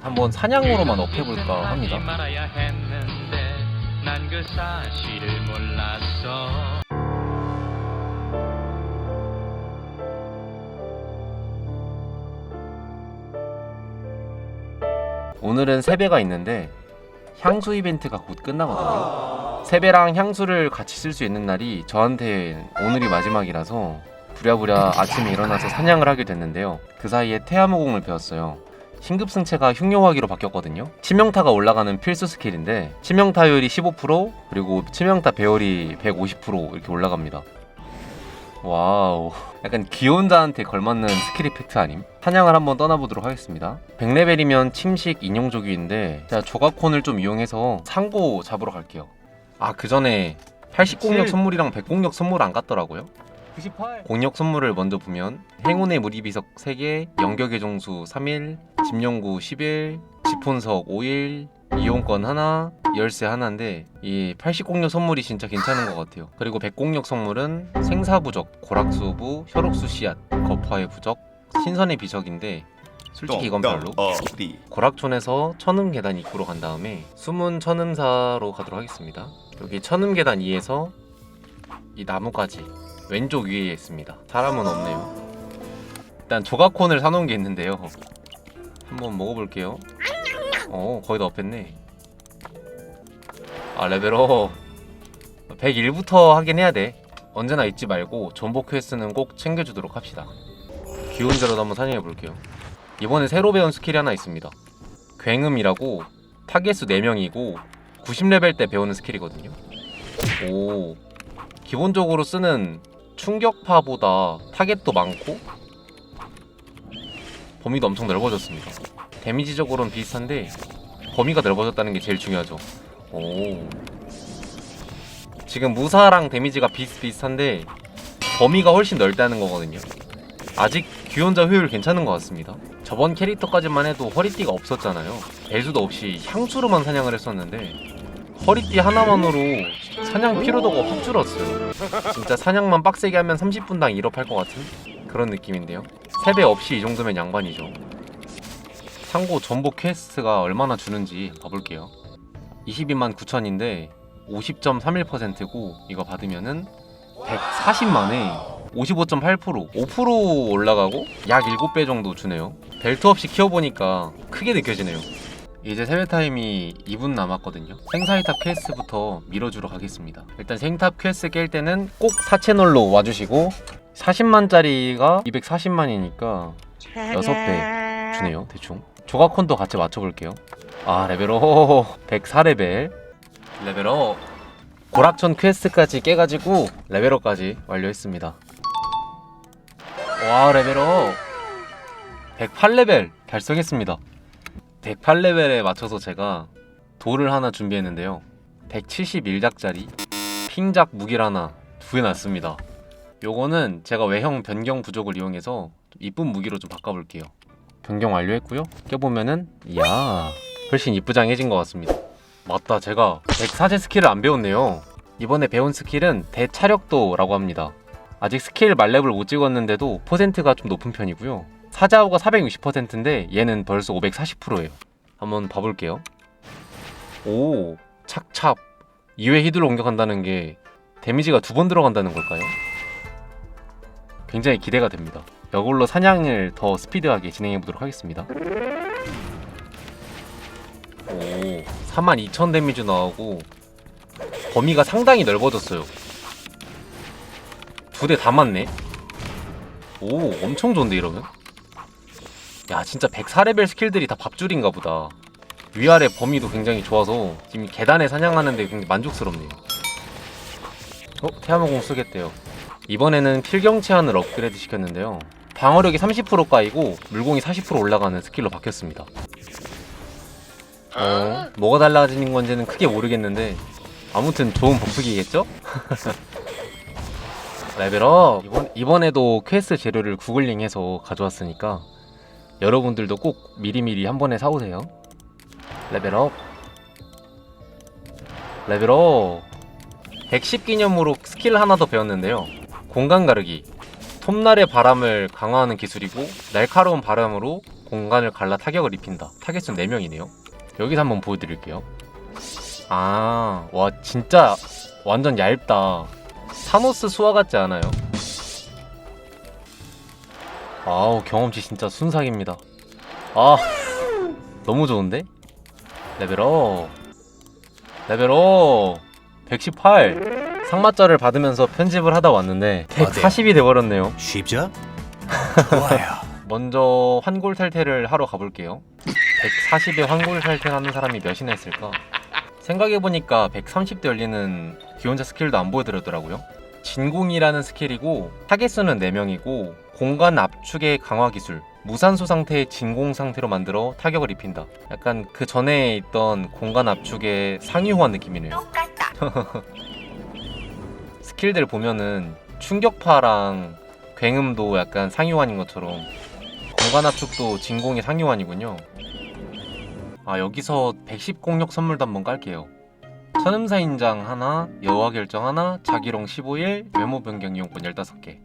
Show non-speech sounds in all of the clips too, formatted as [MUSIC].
한번 사냥으로만 업해볼까 합니다. 그. 오늘은 세배가 있는데 향수 이벤트가 곧 끝나거든요. 세배랑 향수를 같이 쓸 수 있는 날이 저한테 오늘이 마지막이라서 부랴부랴 아침에 일어나서 사냥을 하게 됐는데요. 그 사이에 태아무공을 배웠어요. 신급승체가 흉용화기로 바뀌었거든요. 치명타가 올라가는 필수 스킬인데 치명타율이 15% 그리고 치명타 배열이 150% 이렇게 올라갑니다. 와우 약간 기혼자한테 걸맞는 스킬 이펙트 아님? 사냥을 한번 떠나보도록 하겠습니다 100레벨이면 침식 인용조기인데 제가 조각콘을 좀 이용해서 상고 잡으러 갈게요 아 그 전에 80공력 선물이랑 100공력 선물 안 갔더라고요 98 공력 선물을 먼저 보면 행운의 무리비석 3개, 연격의 종수 3일, 집용구 10일, 지폰석 5일, 이용권 하나, 열쇠 하나인데 이 80공력 선물이 진짜 괜찮은 것 같아요. 그리고 100공력 선물은 생사부적, 고락수부, 혈옥수 씨앗, 거파의 부적, 신선의 비적인데 솔직히 이건 별로. 어디 고락촌에서 천음 계단 입구로 간 다음에 숨은 천음사로 가도록 하겠습니다. 여기 천음 계단 2에서 이 나무까지 왼쪽 위에 있습니다. 사람은 없네요. 일단 조각콘을 사놓은 게 있는데요. 한번 먹어볼게요. 어 거의 다 업했네. 아 레벨업 101부터 하긴 해야 돼. 언제나 잊지 말고 전복 퀘스트는 꼭 챙겨주도록 합시다. 기운제로도 한번 사냥해 볼게요. 이번에 새로 배운 스킬이 하나 있습니다. 굉음이라고 타겟수 4명이고 90레벨 때 배우는 스킬이거든요. 오. 기본적으로 쓰는 충격파보다 타겟도 많고 범위도 엄청 넓어졌습니다. 데미지적으로는 비슷한데 범위가 넓어졌다는 게 제일 중요하죠. 오. 지금 무사랑 데미지가 비슷비슷한데 범위가 훨씬 넓다는 거거든요. 아직 귀혼자 효율 괜찮은 것 같습니다. 저번 캐릭터까지만 해도 허리띠가 없었잖아요. 배수도 없이 향수로만 사냥을 했었는데 허리띠 하나만으로 사냥 피로도가 확 줄었어요. 진짜 사냥만 빡세게 하면 30분당 1업 할 것 같은 그런 느낌인데요. 세배 없이 이 정도면 양반이죠. 참고 전복 퀘스트가 얼마나 주는지 봐볼게요. 22만 9천인데 50.31%고 이거 받으면은 140만에 55.8% 5% 올라가고 약 7배 정도 주네요. 벨트 없이 키워보니까 크게 느껴지네요. 이제 세배 타임이 2분 남았거든요. 생사이탑 퀘스트부터 밀어주러 가겠습니다. 일단 생탑 퀘스트 깰 때는 꼭 4채널로 와주시고 40만짜리가 240만이니까 6배 주네요. 대충. 조각콘도 같이 맞춰볼게요. 아 레벨업 104레벨 레벨업 고락천 퀘스트까지 깨가지고 레벨업까지 완료했습니다. 와 레벨업 108레벨 달성했습니다. 108레벨에 맞춰서 제가 돌을 하나 준비했는데요. 171작짜리 핑작 무기를 하나 구해놨습니다. 요거는 제가 외형 변경 부족을 이용해서 좀 이쁜 무기로 좀 바꿔볼게요. 변경 완료했고요. 껴보면은 이야 훨씬 이쁘장해진 것 같습니다. 맞다 제가 104제 스킬을 안 배웠네요. 이번에 배운 스킬은 대차력도라고 합니다. 아직 스킬 말렙을 못 찍었는데도 퍼센트가 좀 높은 편이고요. 사자우가 460%인데 얘는 벌써 540%예요. 한번 봐볼게요. 오, 착찹. 2회 히드로 공격한다는 게 데미지가 두 번 들어간다는 걸까요? 굉장히 기대가 됩니다. 이걸로 사냥을 더 스피드하게 진행해 보도록 하겠습니다. 오, 42,000 데미지 나오고 범위가 상당히 넓어졌어요. 두 대 다 맞네. 오, 엄청 좋은데 이러면? 야, 진짜 104레벨 스킬들이 다 밥줄인가 보다. 위아래 범위도 굉장히 좋아서 지금 계단에 사냥하는데 굉장히 만족스럽네요. 어? 태아모공 쓰겠대요. 이번에는 필경 체한을 업그레이드 시켰는데요. 방어력이 30% 까이고 물공이 40% 올라가는 스킬로 바뀌었습니다. 어, 뭐가 달라지는 건지는 크게 모르겠는데 아무튼 좋은 버프기겠죠? [LAUGHS] 레벨업! 이번, 이번에도 퀘스트 재료를 구글링해서 가져왔으니까 여러분들도 꼭 미리미리 한 번에 사오세요. 레벨업! 레벨업! 110 기념으로 스킬 하나 더 배웠는데요. 공간 가르기. 톱날의 바람을 강화하는 기술이고 날카로운 바람으로 공간을 갈라 타격을 입힌다. 타겟수 4명이네요. 여기서 한번 보여드릴게요. 아, 와, 진짜 완전 얇다. 타노스 수화 같지 않아요? 아우, 경험치 진짜 순삭입니다. 아, 너무 좋은데? 레벨업. 레벨업. 118. 상마자를 받으면서 편집을 하다 왔는데 140이 돼버렸네요. 쉽죠? [LAUGHS] 좋아요. 먼저 환골 탈퇴를 하러 가볼게요. 140에 환골 탈퇴하는 사람이 몇이나 있을까? 생각해보니까 130대 열리는 기혼자 스킬도 안 보여드렸더라고요. 진공이라는 스킬이고 타겟수는 4명이고 공간 압축의 강화 기술 무산소 상태의 진공 상태로 만들어 타격을 입힌다. 약간 그 전에 있던 공간 압축의 상위 호환 느낌이네요. [LAUGHS] 스킬들 보면은 충격파랑 굉음도 약간 상위환인 것처럼 공간 압축도 진공이 상위환이군요. 아 여기서 110 공력 선물도 한번 깔게요. 천음사 인장 하나, 여화 결정 하나, 자기령 15일, 외모 변경 이용권 15개.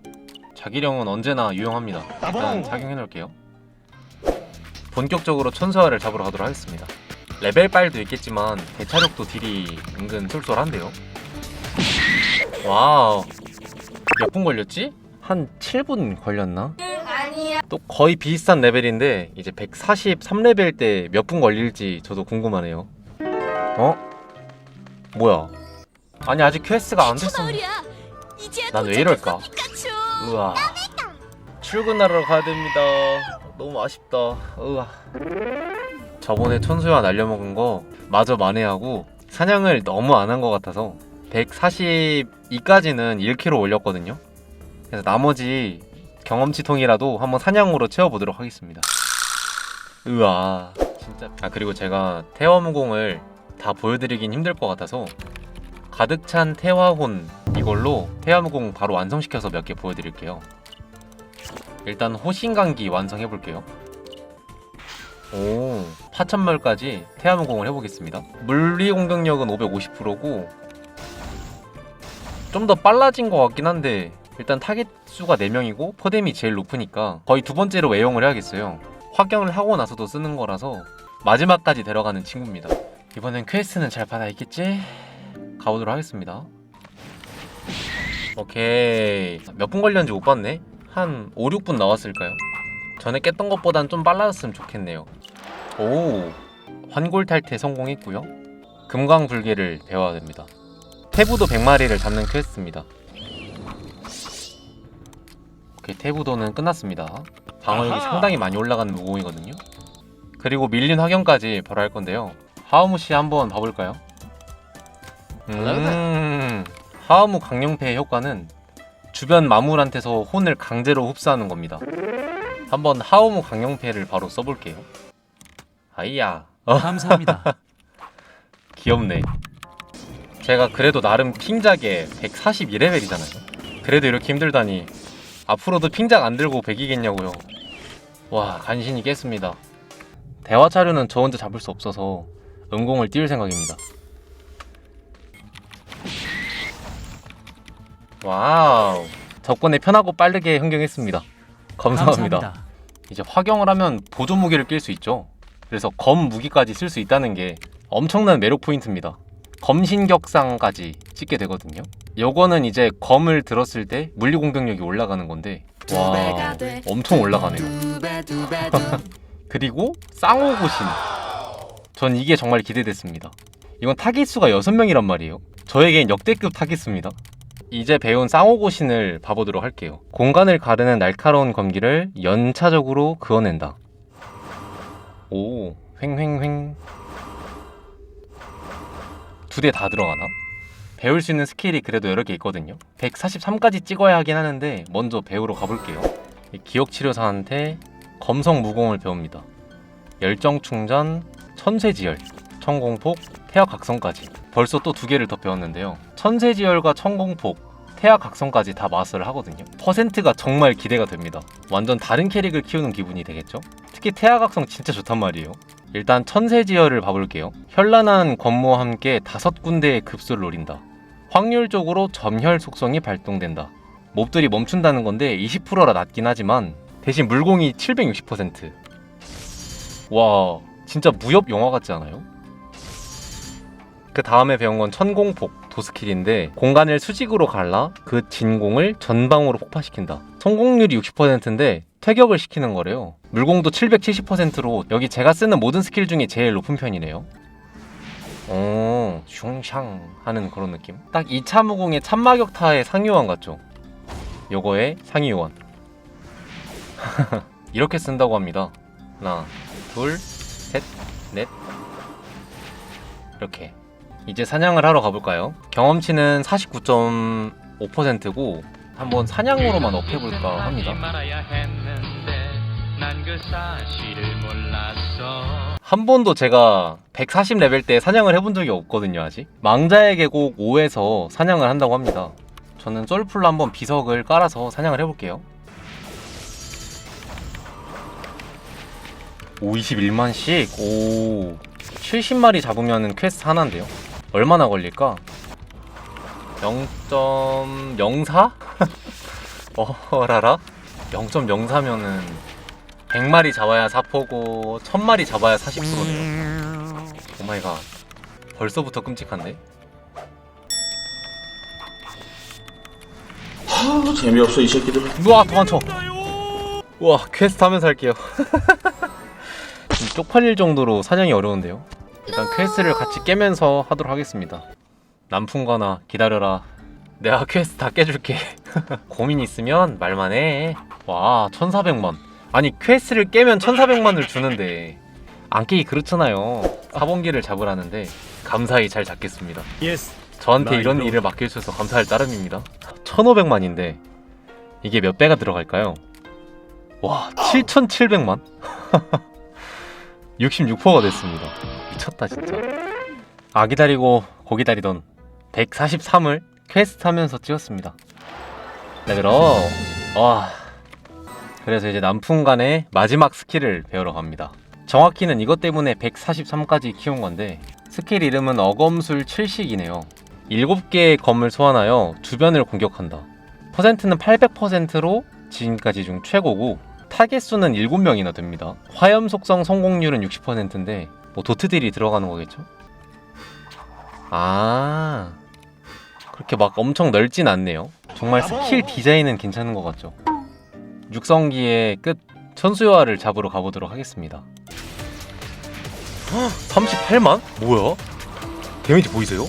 자기령은 언제나 유용합니다. 일단 착용해 놓을게요. 본격적으로 천수화를 잡으러 가도록 하겠습니다. 레벨 빨도 있겠지만 대차력도 딜이 은근 쏠쏠한데요. 와우. 몇 분 걸렸지? 한 7분 걸렸나? 또 거의 비슷한 레벨인데 이제 143레벨 때 몇 분 걸릴지 저도 궁금하네요. 어? 뭐야? 아니 아직 퀘스트가 안 됐어. 난 왜 이럴까? 우와. 출근하러 가야 됩니다. 너무 아쉽다. 우와. 저번에 천수야 날려먹은 거 마저 만회하고 사냥을 너무 안 한 것 같아서 142까지는 1kg 올렸거든요. 그래서 나머지 경험치통이라도 한번 사냥으로 채워보도록 하겠습니다. 으아 진짜 아 그리고 제가 태화무공을 다 보여드리긴 힘들 것 같아서 가득 찬 태화혼 이걸로 태화무공 바로 완성시켜서 몇 개 보여드릴게요. 일단 호신강기 완성해볼게요. 오 파천말까지 태화무공을 해보겠습니다. 물리 공격력은 550%고 좀 더 빨라진 것 같긴 한데 일단 타겟 수가 4명이고 퍼뎀이 제일 높으니까 거의 두 번째로 외용을 해야겠어요. 확경을 하고 나서도 쓰는 거라서 마지막까지 데려가는 친구입니다. 이번엔 퀘스트는 잘 받아 있겠지? 가보도록 하겠습니다. 오케이. 몇 분 걸렸는지 못 봤네? 한 5, 6분 나왔을까요? 전에 깼던 것보단 좀 빨라졌으면 좋겠네요. 오, 환골 탈퇴 성공했고요. 금광불개를 배워야 됩니다. 태부도 100마리를 잡는 퀘스트입니다. 오케이, 태부도는 끝났습니다. 방어력이. 상당히 많이 올라가는 무공이거든요. 그리고 밀린 확연까지 바로 할 건데요. 하우무 씨 한번 봐볼까요? 음, 하우무 강령패의 효과는 주변 마물한테서 혼을 강제로 흡수하는 겁니다. 한번 하우무 강령패를 바로 써볼게요. 아이야, 어, 감사합니다. [LAUGHS] 귀엽네. 제가 그래도 나름 핑작에 142레벨이잖아요. 그래도 이렇게 힘들다니 앞으로도 핑작 안 들고 100이겠냐고요. 와 간신히 깼습니다. 대화 자료는 저 혼자 잡을 수 없어서 음공을 띄울 생각입니다. 와우 덕분에 편하고 빠르게 흥경했습니다. 감사합니다. 감사합니다. 이제 확영을 하면 보조 무기를 낄 수 있죠. 그래서 검 무기까지 쓸 수 있다는 게 엄청난 매력 포인트입니다. 검신격상까지 찍게 되거든요. 요거는 이제 검을 들었을 때 물리 공격력이 올라가는 건데 와 엄청 올라가네요. [LAUGHS] 그리고 쌍호고신 전 이게 정말 기대됐습니다. 이건 타깃수가 6명이란 말이에요. 저에겐 역대급 타깃수입니다. 이제 배운 쌍호고신을 봐보도록 할게요. 공간을 가르는 날카로운 검기를 연차적으로 그어낸다. 오, 횡횡횡. 두 대 다 들어가나? 배울 수 있는 스킬이 그래도 여러 개 있거든요. 143까지 찍어야 하긴 하는데 먼저 배우러 가볼게요. 이 기억치료사한테 검성 무공을 배웁니다. 열정 충전, 천쇄지열, 천공폭, 태화각성까지. 벌써 또 두 개를 더 배웠는데요. 천쇄지열과 천공폭, 태화각성까지 다 마스터를 하거든요. 퍼센트가 정말 기대가 됩니다. 완전 다른 캐릭을 키우는 기분이 되겠죠? 특히 태화각성 진짜 좋단 말이에요. 일단 천세지열을 봐볼게요. 현란한 권모와 함께 다섯 군데의 급수를 노린다. 확률적으로 점혈 속성이 발동된다. 몹들이 멈춘다는 건데 20%라 낮긴 하지만 대신 물공이 760%. 와 진짜 무협 영화 같지 않아요? 그 다음에 배운 건 천공폭 도스킬인데 공간을 수직으로 갈라 그 진공을 전방으로 폭파시킨다. 성공률이 60%인데 퇴격을 시키는 거래요. 물공도 770%로 여기 제가 쓰는 모든 스킬 중에 제일 높은 편이네요. 어, 슝샹 하는 그런 느낌. 딱 2차 무공의 참마격타의 상위원 같죠? 요거의 상위원. [LAUGHS] 이렇게 쓴다고 합니다. 하나, 둘, 셋, 넷. 이렇게. 이제 사냥을 하러 가볼까요? 경험치는 49.5%고 한번 사냥으로만 업해볼까 합니다. 한 번도 제가 140레벨 때 사냥을 해본 적이 없거든요 아직 망자의 계곡 5에서 사냥을 한다고 합니다 저는 쫄풀로 한번 비석을 깔아서 사냥을 해볼게요 오 21만씩 오 70마리 잡으면 퀘스트 하나인데요 얼마나 걸릴까? 0.04? 어라라? 0.04면은 100마리 잡아야 4포고 1000마리 잡아야 40%네요 오마이갓 벌써부터 끔찍한데? 하, 재미없어 이 새끼들. 우와 도망쳐 우와 퀘스트 하면서 할게요 [LAUGHS] 좀 쪽팔릴 정도로 사냥이 어려운데요. 일단 퀘스트를 같이 깨면서 하도록 하겠습니다. 남풍거나 기다려라. 내가 퀘스트 다 깨줄게. [LAUGHS] 고민 있으면 말만 해 와 1400만. 아니 퀘스트를 깨면 1400만을 주는데. 안 깨기 그렇잖아요. 사본기를 잡으라는데 감사히 잘 잡겠습니다. Yes. 저한테 이런. 일을 맡겨주셔서 감사할 따름입니다. 1500만인데 이게 몇 배가 들어갈까요? 와 7700만? [LAUGHS] 66%가 됐습니다. 미쳤다 진짜. 아 기다리고 고 기다리던 143을 퀘스트 하면서 찍었습니다. 레벨업! 와 그래서 이제 남풍간의 마지막 스킬을 배우러 갑니다. 정확히는 이것 때문에 143까지 키운 건데 스킬 이름은 어검술 칠식이네요. 7개의 검을 소환하여 주변을 공격한다. 퍼센트는 800%로 지금까지 중 최고고 타겟 수는 7명이나 됩니다. 화염 속성 성공률은 60%인데 뭐 도트들이 들어가는 거겠죠? 아 그렇게 막 엄청 넓진 않네요. 정말 스킬 디자인은 괜찮은 것 같죠? 육성기의 끝 천수여화를 잡으러 가보도록 하겠습니다. 38만? 뭐야? 데미지 보이세요?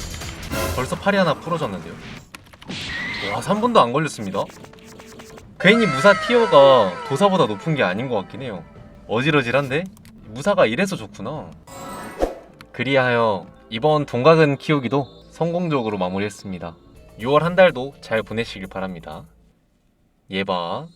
벌써 팔이 하나 부러졌는데요. 와, 3분도 안 걸렸습니다. 괜히 무사 티어가 도사보다 높은 게 아닌 것 같긴 해요. 어질어질한데? 무사가 이래서 좋구나. 그리하여 이번 동각은 키우기도 성공적으로 마무리했습니다. 6월 한 달도 잘 보내시길 바랍니다. 예바.